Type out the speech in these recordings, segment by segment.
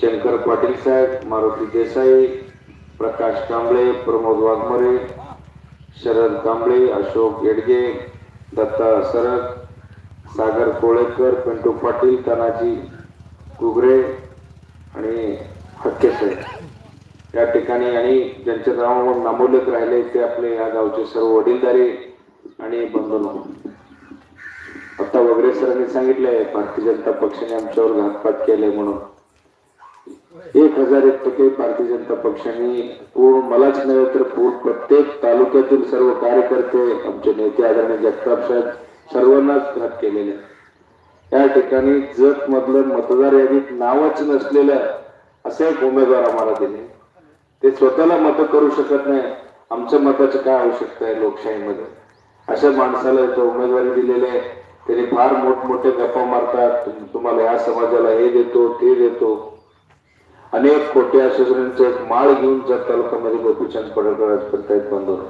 शंकर पाटील साहेब मारुती देसाई प्रकाश कांबळे प्रमोद वाघमरे शरद कांबळे अशोक येडगे दत्ता सरक सागर कोळेकर पिंटू पाटील तानाजी कुगरे आणि हक्के साहेब. या ठिकाणी आणि ज्यांच्या नावावर नामोलक राहिले ते आपले या गावचे सर्व वडीलधारी आणि बंधू आता वगैरे सरांनी सांगितलंय भारतीय जनता पक्षाने आमच्यावर घातपात केले म्हणून. एक हजार एक टक्के भारतीय जनता पक्षाने पूर्ण मलाच नव्हे तर पूर्ण प्रत्येक तालुक्यातील सर्व कार्यकर्ते आमचे नेते आदरणीय जगताप साहेब सर्वांनाच घात केलेले. त्या या ठिकाणी जत मधलं मतदार यादीत नावच नसलेलं असे एक उमेदवार आम्हाला दिले. ते स्वतःला मत करू शकत नाही. आमच्या मताचं काय आवश्यकता आहे लोकशाहीमध्ये? अशा माणसाला इथं उमेदवारी दिलेली आहे. त्यांनी फार मोठमोठे गप्पा मारतात. तुम्हाला या समाजाला हे देतो ते देतो. अनेक खोटे असे माळ घेऊन जर तालुक्यामध्ये गोपीचंद पडळकर करतायत बंधून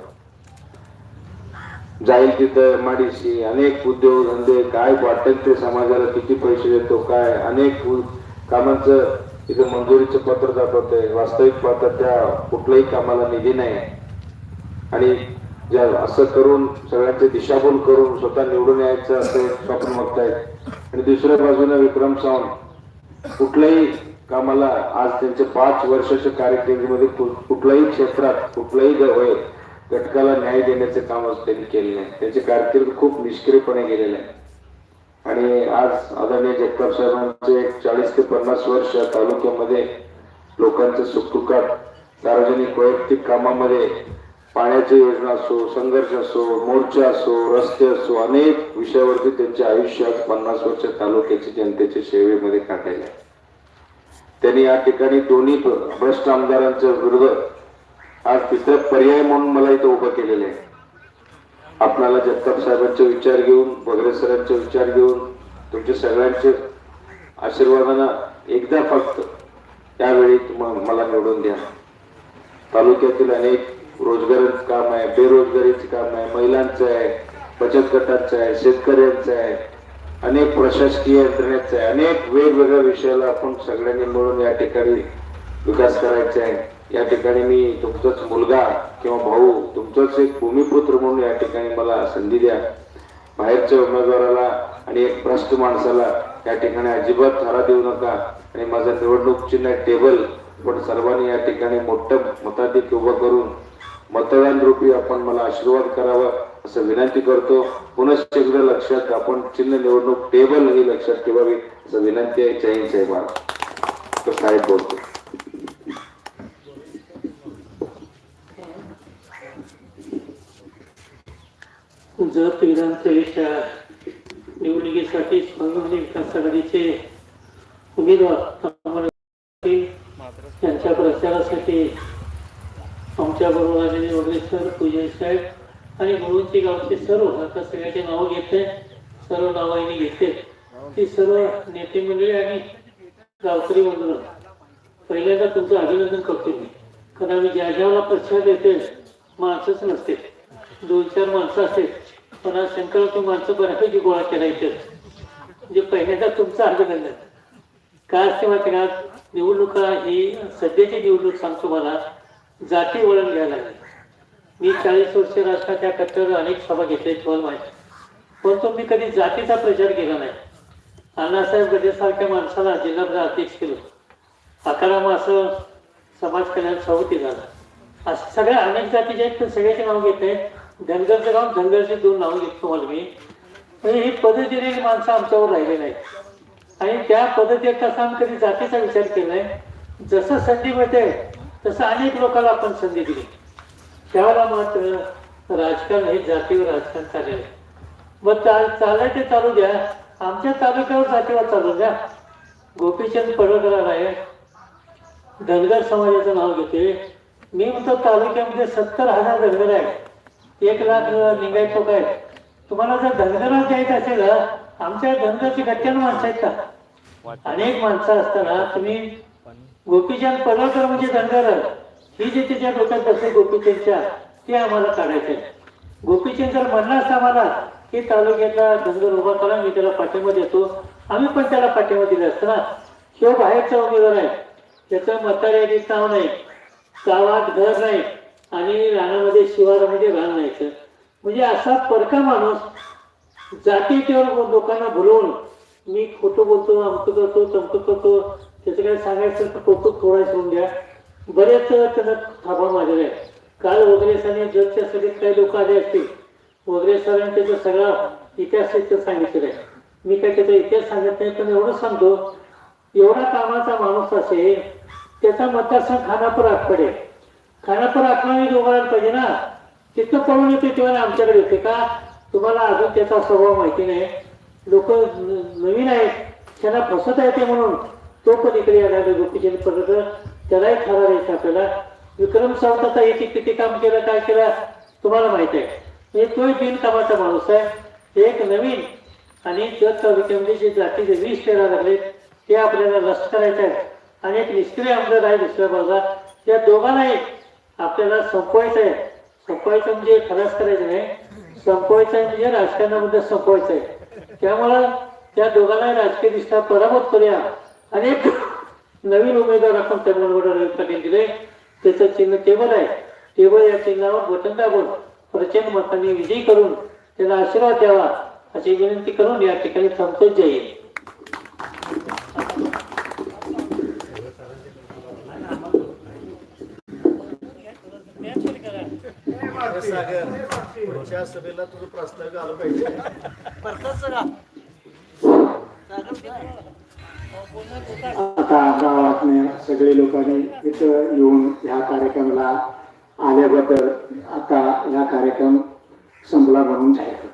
जाईल तिथं माडीशी अनेक उद्योग धंदे काय वाटत ते समाजाला किती पैसे देतो काय? अनेक कामांचं इथं मंजुरीचं पत्र दाखवतंय वास्तविक पाहता त्या कुठल्याही कामाला निधी नाही. आणि ज्या असं करून सगळ्यांचे दिशाभूल करून स्वतः निवडून यायचं असं स्वप्न बघतायत. आणि दुसऱ्या बाजूने विक्रम सावंत कुठल्याही कामाला आज त्यांच्या पाच वर्षाच्या कारकिर्दीमध्ये म्हणजे कुठल्याही क्षेत्रात कुठल्याही होय घटकाला न्याय देण्याचे काम त्यांनी केलेलं आहे त्यांची कारकीर्द खूप निष्क्रियपणे गेलेले आहे आणि आज आदरणीय जगताप साहेबांचे एक चाळीस ते पन्नास वर्ष तालुक्यामध्ये लोकांच्या सुखदुःखात सार्वजनिक वैयक्तिक कामामध्ये पाण्याची योजना असो संघर्ष असो मोर्चा असो रस्ते असो अनेक विषयावरती त्यांच्या आयुष्यात पन्नास वर्ष तालुक्याची जनतेच्या सेवेमध्ये काढलेले आहे. त्यांनी या ठिकाणी दोन्ही भ्रष्ट आमदारांच्या विरोधात आज तिसरा पर्याय म्हणून मला इथं उभं केलेलं आहे. आपणाला जगताप साहेबांचे विचार घेऊन बगरे सरांचे विचार घेऊन तुमच्या सगळ्यांचे आशीर्वादानं एकदा फक्त त्यावेळी तुम- मला निवडून द्या. तालुक्यातील अनेक रोजगाराचं काम आहे बेरोजगारीचं काम आहे महिलांचं आहे बचत गटांचं आहे शेतकऱ्यांचं आहे. अनेक प्रशासकीय यंत्रणेचं आहे अनेक वेगवेगळ्या विषयाला आपण सगळ्यांनी मिळून या ठिकाणी विकास करायचा आहे. या ठिकाणी मी तुमचाच मुलगा किंवा भाऊ तुमचाच एक भूमिपुत्र म्हणून या ठिकाणी मला संधी द्या. बाहेरच्या उमेदवाराला आणि एक भ्रष्ट माणसाला या ठिकाणी अजिबात थारा देऊ नका. आणि माझं निवडणूक चिन्ह टेबल पण सर्वांनी या ठिकाणी मोठं मताधिक उभं करून मतदान रूपी आपण मला आशीर्वाद करावा. असं विनंती करतो पुनश्च एकदा लक्षात आपण चिन्ह निवडणूक टेबल ही लक्षात ठेवावी असं विनंती आहे. जय हिंद जय महाराज तो साहेब बोलतो. जत विधानसभेच्या निवडणुकीसाठी स्वाभिमानी विकास आघाडीचे उमेदवार आम्हाला त्यांच्या प्रचारासाठी आमच्या बरोबर आलेले वगैरे सर पूजन साहेब आणि मुळूंची गावचे सर्व आता सगळ्याचे नावं घेतले सर्व नावाने घेते ती सर्व नेते मंडळी आणि गावकरी मंडळ. पहिल्यांदा तुमचं अभिनंदन करतो मी. कारण आम्ही ज्या ज्याला प्रचार देते माणसंच नसते. दोन चार माणसं असतील. पण आज शंकर तुम्ही माणसं बऱ्यापैकी गोळा करायचे म्हणजे पहिल्यांदा तुमचं अभिनंदन. काय असते माहिती का? निवडणुका ही सध्याची निवडणूक सांगतो मला. जाती वळण घ्यायला लागली. मी चाळीस वर्ष राजकारणात त्या कट्ट्यावर अनेक सभा घेतले तुम्हाला माहिती परंतु मी कधी जातीचा प्रचार केला नाही. अण्णासाहेब गदेसारख्या माणसाला जिल्हा अध्यक्ष केलं. अकरामा असं समाज कल्याण सभापती झाला. असं सगळ्या अनेक जातीचे आहेत पण सगळ्याचे नाव घेत आहे धनगरचं गाव धनगरचे दोन नावं घेतो तुम्हाला मी. म्हणजे ही पद माणसं आमच्यावर राहिले नाहीत. आणि त्या पद्धतीत तसा आम्ही कधी जातीचा विचार केला नाही. जसं संधी मिळते तसं अनेक लोकांना आपण संधी दिली. त्यावेळेला मात्र राजकारण हे जातीवर राजकारण चाललेलं आहे. मग चाल चालायचे चालू द्या. आमच्या तालुक्यावर जातीवर चालू द्या. गोपीचंद पडळकर आहे. धनगर समाजाचं नाव घेते. मी म्हणतो तालुक्यामध्ये सत्तर हजार धनगर आहेत. एक लाख लिंगायत लोक आहेत. तुम्हाला जर धनगरात द्यायचं असेल ना, आमच्या धनगरची गट्ट्यानं माणसं आहेत का? अनेक माणसं असताना तुम्ही गोपीचंद पडळकर म्हणजे धनगर ही जी त्याच्या डोक्यात बसली गोपीचंदच्या ते आम्हाला काढायचे गोपीचंद जर म्हणला असतं आम्हाला की तालुक्यातला धनगर उभा करा मी त्याला पाठिंबा देतो. आम्ही पण त्याला पाठिंबा दिला असतो ना. किंवा बाहेरचा उमेदवार आहे. त्याचं मतदारायादीत नाव नाही. गावात घर नाही. आणि रानामध्ये शिवारामध्ये रान नाहीचं म्हणजे असा परका माणूस जाती तेव्हा लोकांना भुलवून मी खोटं बोलतो अमकं करतो चमकं करतो त्याचं काय सांगायचं तर कौतुक थोडा सोडून द्या. बरेच त्याचा थापा मारलेला आहे. काल वगैरे सरांनी जगच्या सगळ्यात काही लोक आले असतील वगैरे सरांनी त्याचा सगळा इतिहास इथं सांगितलेला आहे. मी काय त्याचा इतिहास सांगत नाही पण एवढं सांगतो एवढा कामाचा माणूस असेल त्याचा मतदारसंघ खानापूर आठवडे खानापूर आठवडे उभारायला पाहिजे ना? तिथं पळून येते तेव्हा आमच्याकडे येते का? तुम्हाला अजून त्याचा स्वभाव माहिती नाही. लोक नवीन आहेत. त्यांना फसवता येते म्हणून तो पण इकडे येणार गोपीचंद परत त्यालाही ठराव द्यायचा आपल्याला. विक्रम सावंताचा याची किती काम केलं काय केलं तुम्हाला माहीत आहे. म्हणजे तोही बिनकामाचा माणूस आहे. एक नवीन आणि जत तालुक्यामध्ये जे जातीचे वीस तेरा लागले ते आपल्याला लस करायचे आहे आणि एक निष्क्रिय आमदार आहे दुसऱ्या बाजूला त्या दोघांनाही आपल्याला संपवायचं आहे. संपवायचं म्हणजे खलास करायचं नाही. संपवायचं आहे म्हणजे राजकारणामध्ये संपवायचं आहे. त्यामुळं त्या दोघांनाही राजकीय दिसता पराभूत करूया. आणि नवीन उमेदवार आपण तमिळनाडू पाटील दिले त्याचं चिन्ह टेबल आहे. टेबल या चिन्हावर बटन दाबून प्रचंड मतांनी विजयी करून त्याला आशीर्वाद द्यावा अशी विनंती करून या ठिकाणी थांबतोच जाईल सागर सभेला तुझं प्रस्ताव आलं पाहिजे. आता गावातने सगळे लोकांनी इथं येऊन ह्या कार्यक्रमाला आल्याबद्दल आता ह्या कार्यक्रम संपला म्हणून जाहीर